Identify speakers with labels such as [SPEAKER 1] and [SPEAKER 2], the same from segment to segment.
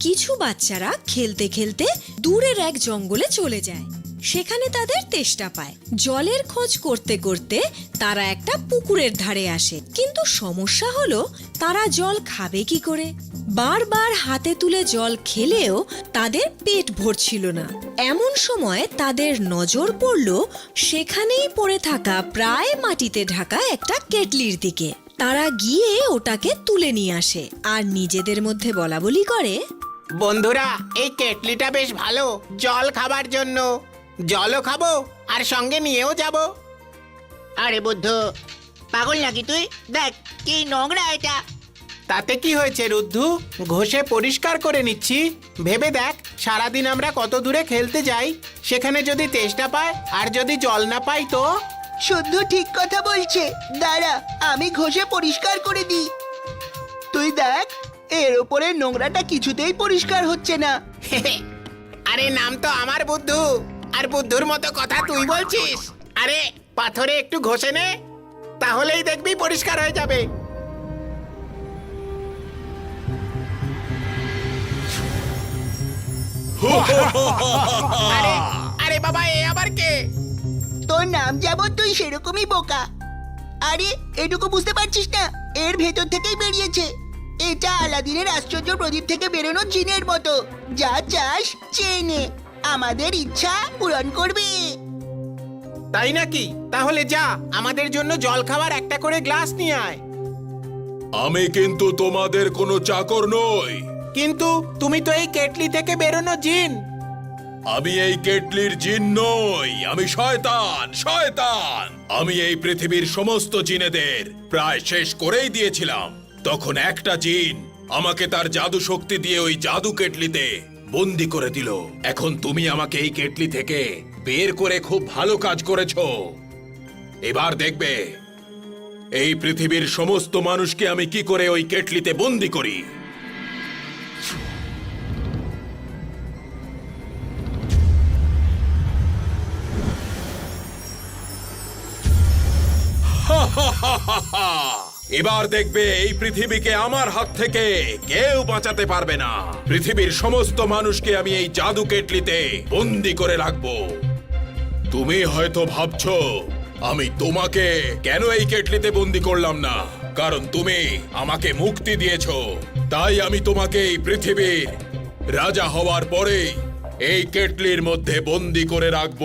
[SPEAKER 1] কিছু বাচ্চারা খেলতে খেলতে দূরের এক জঙ্গলে চলে যায়। সেখানে তাদের তেষ্টা পায়। জলের খোঁজ করতে করতে তারা একটা পুকুরের ধারে আসে। কিন্তু সমস্যা হলো, তারা জল খাবে কি করে? বারবার হাতে তুলে জল খেলেও তাদের পেট ভরছিল না। এমন সময় তাদের নজর পড়ল, সেখানেই পড়ে থাকা প্রায় মাটিতে ঢাকা একটা কেটলির দিকে। তারা গিয়ে ওটাকে তুলে নিয়ে আসে। আর নিজেদের মধ্যে বলা বলি করে
[SPEAKER 2] বন্ধুরা এই কেটলিটা বেশ ভালো জল খাবার জন্য। জলও খাব আর সঙ্গে নিয়েও যাব।
[SPEAKER 3] আরে বুদ্ধ পাগল নাকি তুই? দেখ কি নোংরা এটা।
[SPEAKER 2] তাতে কি হয়েছে রুদ্ধু? ঘষে পরিষ্কার করে নিচ্ছি। ভেবে দেখ সারাদিন আমরা কত দূরে খেলতে যাই। সেখানে যদি তেষ্টা পায় আর যদি জল না পাই তো?
[SPEAKER 4] শুদ্ধ ঠিক কথা বলছে। দাঁড়া আমি ঘষে পরিষ্কার করে দিই। তুই দেখ এর ওপরে নোংরাটা কিছুতেই পরিষ্কার হচ্ছে না।
[SPEAKER 2] আরে নাম তো আমার বুদ্ধু। আর বুদ্ধুর মতো কথা তুই বলছিস? আরে পাথরে একটু ঘষে নে তাহলেই দেখবি পরিষ্কার হয়ে যাবে। আরে আরে বাবা এ আবার কে?
[SPEAKER 4] তোর নাম যেমন তুই সেরকমই বোকা। আরে এটুকু বুঝতে পারছিস না এর ভেতর থেকেই বেরিয়েছে। এটা আলাদিনের আশ্চর্য প্রদীপ থেকে বেরোনো জিনের মতো। যা চাস চেয়ে নে আমাদের ইচ্ছা পূরণ করবে।
[SPEAKER 2] তাই নাকি? তাহলে যা আমাদের জন্য জল খাওয়ার একটা করে গ্লাস নিয়ে আয়।
[SPEAKER 5] আমি কিন্তু তোমাদের কোনো চাকর নই।
[SPEAKER 2] কিন্তু তুমি তো এই কেটলি থেকে বেরোনো জিন।
[SPEAKER 5] আমি এই কেটলির জিন নই আমি শয়তান শয়তান। আমি এই পৃথিবীর সমস্ত জিনেদের প্রায় শেষ করেই দিয়েছিলাম। তখন একটা জিন আমাকে তার জাদু শক্তি দিয়ে ওই জাদু কেটলিতে বন্দি করে দিল। এখন তুমি আমাকে এই কেটলি থেকে বের করে খুব ভালো কাজ করেছ। এবার দেখবে, এই পৃথিবীর সমস্ত মানুষকে আমি কি করে ওই কেটলিতে বন্দি করি? এবার দেখবে এই পৃথিবীকে আমার হাত থেকে কেউ বাঁচাতে পারবে না। পৃথিবীর সমস্ত মানুষকে আমি এই জাদু কেটলিতে বন্দি করে রাখব। তুমি হয়তো ভাবছ, আমি তোমাকে কেন এই কেটলিতে বন্দি করলাম না? কারণ তুমি আমাকে মুক্তি দিয়েছ। তাই আমি তোমাকে এই পৃথিবীর রাজা হওয়ার পরেই এই কেটলির মধ্যে বন্দি করে রাখব।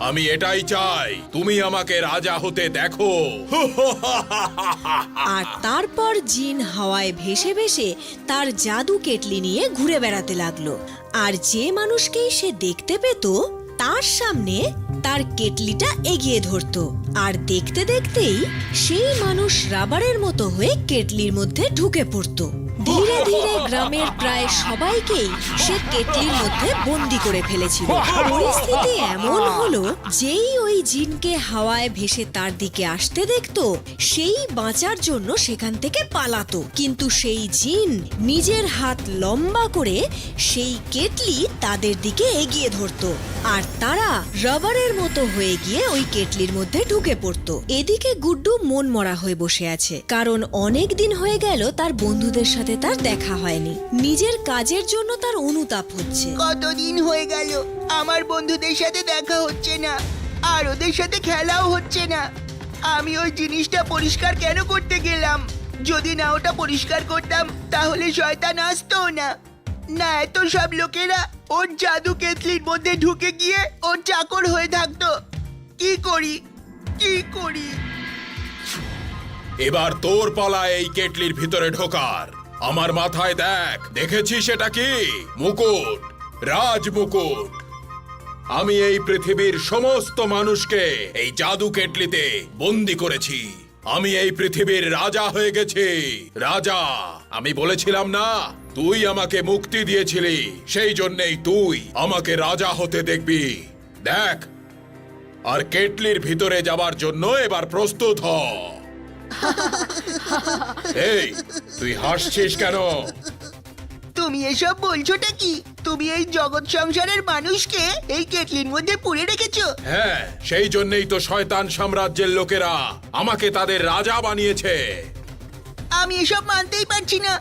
[SPEAKER 5] আমি এটাই চাই। তুমি আমাকে রাজা হতে দেখো।
[SPEAKER 1] আর তারপর জিন হাওয়ায় ভেসে ভেসে তার জাদু কেটলি নিয়ে ঘুরে বেড়াতে লাগল। আর যে মানুষকেই সে দেখতে পেত, তার সামনে তার কেটলিটা এগিয়ে ধরতো। আর দেখতে দেখতেই সেই মানুষ রাবারের মতো হয়ে কেটলির মধ্যে ঢুকে পড়তো। ধীরে ধীরে গ্রামের প্রায় সবাইকেই সে কেটলির মধ্যে বন্দি করে ফেলেছিল। পরিস্থিতি এমন হলো যেই ওই জিনকে হাওয়ায় ভেসে তার দিকে আসতে দেখতো সেই বাঁচার জন্য সেখান থেকে পালাতো। কিন্তু সেই জিন নিজের হাত লম্বা করে সেই কেটলি তাদের দিকে এগিয়ে ধরতো আর তারা রাবারের মতো হয়ে গিয়ে ওই কেটলির মধ্যে ঢুকে পড়তো। এদিকে গুড্ডু মন মরা হয়ে বসে আছে কারণ অনেক দিন হয়ে গেল তার বন্ধুদের সাথে তার দেখা হয়নি। নিজের কাজের জন্য তার অনুতাপ হচ্ছে।
[SPEAKER 4] কতদিন হয়ে গেল আমার বন্ধুদের সাথে দেখা হচ্ছে না আর ওদের সাথে খেলাও হচ্ছে না। আমি ওই জিনিসটা পরিষ্কার কেন করতে গেলাম? যদি না ওটা পরিষ্কার করতাম তাহলে শয়তান আসতো না। না এত সব লোকেরা ওর জাদু কেতলির মধ্যে ঢুকে গিয়ে ওর চাকর হয়ে থাকতো। কি করি? কি করি?
[SPEAKER 5] এবার তোর পালা এই কেটলির ভিতরে ঢোকার। আমার মাথায় দেখ। দেখেছিস এটা কি? মুকুট। রাজ মুকুট আমি এই পৃথিবীর সমস্ত মানুষকে এই জাদু কেটলিতে বন্দি করেছি। আমি এই পৃথিবীর রাজা হয়ে গেছি। রাজা আমি বলেছিলাম না তুই আমাকে মুক্তি দিয়েছিলি সেই জন্যেই তুই আমাকে রাজা হতে দেখবি। দেখ আর কেটলির ভিতরে যাবার জন্য এবার প্রস্তুত হ। এই তুই হাসছিস কেন?
[SPEAKER 4] তুমি এসব বলছোটা কি? তুমি এই জগৎ সংসারের মানুষকে এই কেটলির মধ্যে পুড়ে রেখেছো?
[SPEAKER 5] হ্যাঁ সেই জন্যই তো শয়তান সাম্রাজ্যের লোকেরা আমাকে তাদের রাজা বানিয়েছে।
[SPEAKER 4] আমি এসব মানতেই পারছি না।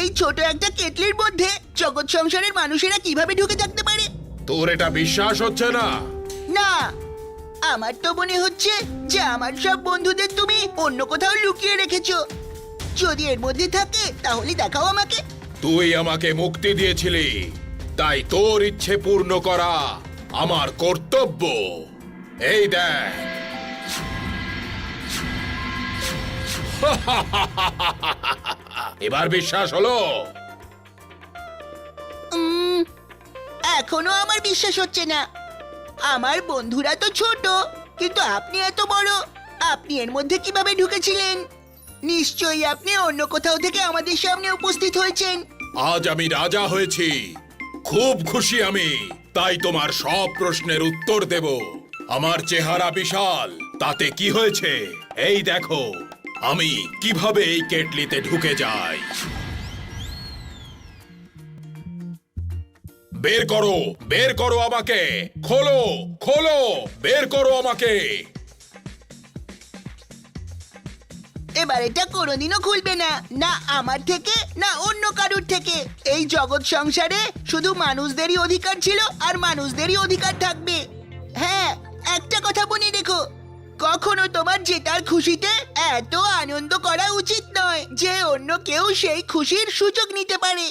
[SPEAKER 4] এই ছোট একটা কেটলির মধ্যে জগৎ সংসারের মানুষেরা কীভাবে ঢুকে থাকতে পারে?
[SPEAKER 5] তোর এটা বিশ্বাস হচ্ছে না?
[SPEAKER 4] না। আমার তো মনে হচ্ছে যে আমার সব বন্ধুদের তুমি অন্য কোথাও লুকিয়ে রেখেছো। যদি এর মধ্যে থাকে তাহলে দেখাও আমাকে।
[SPEAKER 5] তুই আমাকে মুক্তি দিয়েছিলি। তাই তোর ইচ্ছে পূর্ণ করা আমার কর্তব্য। এই দেখ। এবার বিশ্বাস হলো?
[SPEAKER 4] এখনও আমার বিশ্বাস হচ্ছে না। আমার বন্ধুরা তো ছোট কিন্তু আপনি এত বড়। আপনি এর মধ্যে কীভাবে ঢুকেছিলেন? নিশ্চয়ই আপনি অন্য কোথাও থেকে আমাদের সামনে উপস্থিত হয়েছেন।
[SPEAKER 5] আজ আমি রাজা হয়েছি। খুব খুশি আমি। তাই তোমার সব প্রশ্নের উত্তর দেব। আমার চেহারা বিশাল। তাতে কি হয়েছে? এই দেখো। আমি কীভাবে এই কেটলিতে ঢুকে যাই? বের করো! বের করো আমাকে! খোলো! খোলো! বের করো আমাকে!
[SPEAKER 4] এবার এটা কোনোদিনও খুলবে না। না আমার থেকে, না অন্য কারুর থেকে। এই জগৎ সংসারে শুধু মানুষদেরই অধিকার ছিল আর মানুষদেরই অধিকার থাকবে। হ্যাঁ একটা কথা বলি দেখো কখনো তোমার জেতার খুশিতে এত আনন্দ করা উচিত নয় যে অন্য কেউ সেই খুশির সুযোগ নিতে পারে।